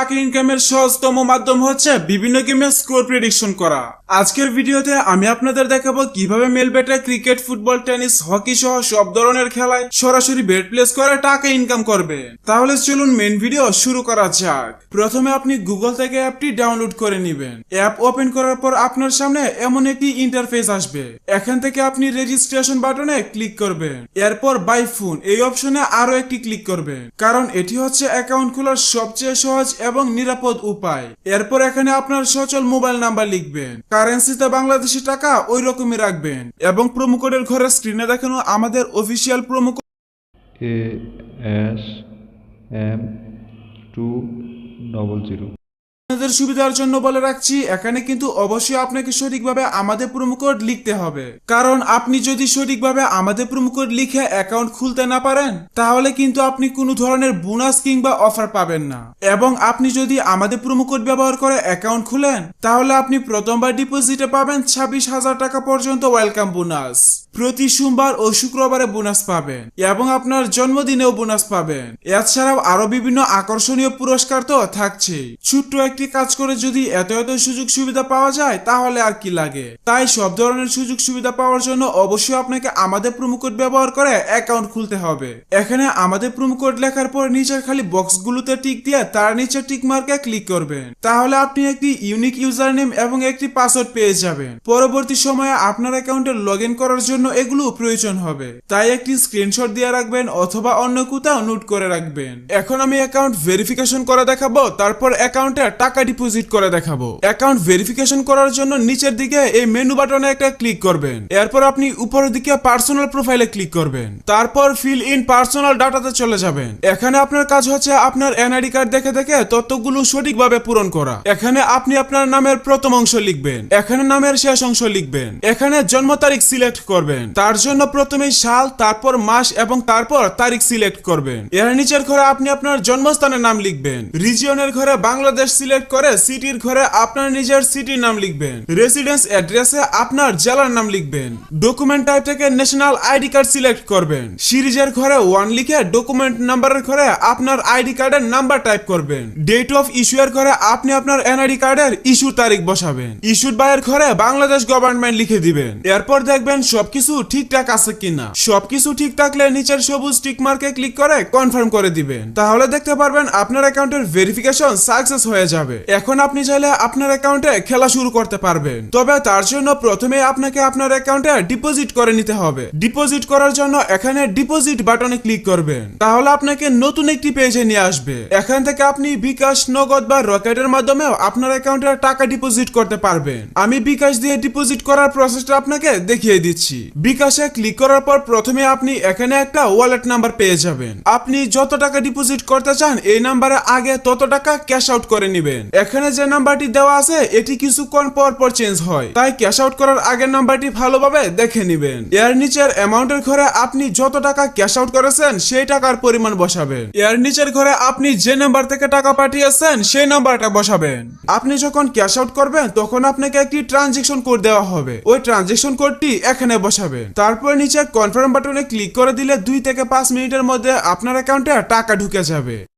টাকা ইনকামের সহজতম মাধ্যম হচ্ছে বিভিন্ন গেমের স্কোর প্রেডিকশন করা। আজকের ভিডিওতে আমি আপনাদের দেখাবো কীভাবে মেল বেটে ক্রিকেট, ফুটবল, টেনিস, হকি সহ সব ধরনের খেলায় সরাসরি বেট প্লেস করে টাকা ইনকাম করবে। তাহলে চলুন মেন ভিডিও শুরু করা যাক। প্রথমে আপনি গুগল থেকে অ্যাপটি ডাউনলোড করে নেবেন। অ্যাপ ওপেন করার পর আপনার সামনে এমন একটি ইন্টারফেস আসবে। এখান থেকে আপনি রেজিস্ট্রেশন বাটনে ক্লিক করবেন। এরপর বাই ফোন এই অপশনে আরও একটি ক্লিক করবেন। কারণ এটি হচ্ছে অ্যাকাউন্ট খোলার সবচেয়ে সহজ এবং নিরাপদ উপায়। এরপর এখানে আপনার সচল মোবাইল নাম্বার লিখবেন। কারেন্সিতে বাংলাদেশি টাকা ওই রকমই রাখবেন। এবং প্রোমো কোডের ঘরে স্ক্রিনে দেখানো আমাদের official promo A S M two double zero আপনাদের সুবিধার জন্য বলে রাখছি, এখানে কিন্তু অবশ্যই আপনাকে সঠিকভাবে আমাদের প্রোমো কোড লিখতে হবে। কারণ আপনি যদি সঠিকভাবে আমাদের প্রোমো কোড লিখে অ্যাকাউন্ট খুলতে না পারেন, তাহলে কিন্তু আপনি কোনো ধরনের বোনাস কিংবা অফার পাবেন না। এবং আপনি যদি আমাদের প্রোমো কোড ব্যবহার করে অ্যাকাউন্ট খুলেন, তাহলে আপনি প্রথমবার ডিপোজিটে পাবেন ছাব্বিশ হাজার টাকা পর্যন্ত ওয়েলকাম বোনাস প্রতি সোমবার ও শুক্রবারে বোনাস পাবেন এবং আপনার জন্মদিনেও বোনাস পাবেন। এছাড়াও আরও বিভিন্ন আকর্ষণীয় পুরস্কার তো থাকছেই ছোট্ট একটি কাজ করে যদি এত এত সুযোগ সুবিধা পাওয়া যায়, তাহলে আর কি লাগে? তাই সব ধরনের সুযোগ সুবিধা পাওয়ার জন্য অবশ্যই আপনাকে আমাদের প্রোমো কোড ব্যবহার করে অ্যাকাউন্ট খুলতে হবে। এখানে আমাদের প্রোমো কোড লেখার পর নিচের খালি বক্সগুলোতে টিক দিয়ে তার নিচে টিক মার্কে ক্লিক করবেন। তাহলে আপনি একটি ইউনিক ইউজার নেম এবং একটি পাসওয়ার্ড পেয়ে যাবেন। পরবর্তী সময়ে আপনার অ্যাকাউন্টে লগ করার জন্য এগুলো প্রয়োজন হবে। তাই একটি স্ক্রিনশট দিয়ে রাখবেন অথবা অন্য কোথাও নোট করে রাখবেন। এখন আমি অ্যাকাউন্ট ভেরিফিকেশন করে দেখাবো, তারপর অ্যাকাউন্টে টাকা ডিপোজিট করে দেখাবো। অ্যাকাউন্ট ভেরিফিকেশন করার জন্য নিচের দিকে এই মেনু বাটনে একটা ক্লিক করবেন। এরপর আপনি উপরের দিকে পার্সোনাল প্রোফাইলে ক্লিক করবেন। তারপর ফিল ইন পার্সোনাল ডাটাতে চলে যাবেন। এখানে আপনার কাজ হচ্ছে আপনার এনআইডি কার্ড দেখে দেখে তথ্যগুলো সঠিকভাবে পূরণ করা। এখানে আপনি আপনার নামের প্রথম অংশ লিখবেন। এখানে নামের শেষ অংশ লিখবেন। এখানে জন্ম তারিখ সিলেক্ট করবেন। তার জন্য প্রথমে সাল, তারপর মাস এবং তারপর তারিখ সিলেক্ট করবেন। এর নিচের ঘরে আপনি আপনার জন্মস্থানের নাম লিখবেন। রিজিয়নের ঘরে বাংলাদেশ সিলেক্ট করে সিটির ঘরে আপনার নিজের সিটির নাম লিখবেন। রেসিডেন্স অ্যাড্রেসে আপনার জেলার নাম লিখবেন। ডকুমেন্ট টাইপ থেকে ন্যাশনাল আইডি কার্ড সিলেক্ট করবেন। সিরিজের ঘরে ওয়ান লিখে ডকুমেন্ট নাম্বারের ঘরে আপনার আইডি কার্ডের নাম্বার টাইপ করবেন। ডেট অফ ইস্যু এর ঘরে আপনি আপনার এনআইডি কার্ডের ইস্যু তারিখ বসাবেন। ইস্যুড বাইয়ের ঘরে বাংলাদেশ গভর্নমেন্ট লিখে দিবেন। এরপর দেখবেন সবকিছু ঠিকঠাক আছে কিনা? সবকিছু ঠিক থাকলে নিচের সবুজ টিক মার্কে ক্লিক করে কনফার্ম করে দিবেন। তাহলে দেখতে পারবেন আপনার অ্যাকাউন্টের ভেরিফিকেশন সাকসেস হয়ে যাবে। এখন আপনি চাইলে আপনার অ্যাকাউন্টে খেলা শুরু করতে পারবেন। তবে তার জন্য প্রথমে আপনাকে আপনার অ্যাকাউন্টে ডিপোজিট করে নিতে হবে। ডিপোজিট করার জন্য এখানে ডিপোজিট বাটনে ক্লিক করবেন। তাহলে আপনাকে নতুন একটি পেজে নিয়ে আসবে। এখান থেকে আপনি বিকাশ, নগদ বা রকেটের মাধ্যমে আপনার অ্যাকাউন্টে টাকা ডিপোজিট করতে পারবেন। আমি বিকাশ দিয়ে ডিপোজিট করার প্রসেসটা আপনাকে দেখিয়ে দিচ্ছি। বিকাশে ক্লিক করার পর প্রথমে আপনি এখানে একটা ওয়ালেট নাম্বার পেয়ে যাবেন। আপনি যত টাকা ডিপোজিট করতে চান, এই নাম্বারে আগে তত টাকা ক্যাশ আউট করে নেবেন। এখানে যে নাম্বারটি দেওয়া আছে, এটি কিছুক্ষণ পর পর চেঞ্জ হয়। তাই ক্যাশ আউট করার আগের নাম্বারটি ভালোভাবে দেখে নেবেন। এর নিচের অ্যামাউন্টের ঘরে আপনি যত টাকা ক্যাশ আউট করেছেন, সেই টাকার পরিমাণ বসাবেন। এর নিচের ঘরে আপনি যে নাম্বার থেকে টাকা পাঠিয়েছেন, সেই নাম্বারটা বসাবেন। আপনি যখন ক্যাশ আউট করবেন, তখন আপনাকে একটি ট্রানজেকশন কোড দেওয়া হবে। ওই ট্রানজেকশন কোডটি এখানে বসাবেন। তারপর নিচে কনফার্ম বাটনে ক্লিক করে দিলে দুই থেকে পাঁচ মিনিটের মধ্যে আপনার অ্যাকাউন্টে টাকা ঢুকে যাবে।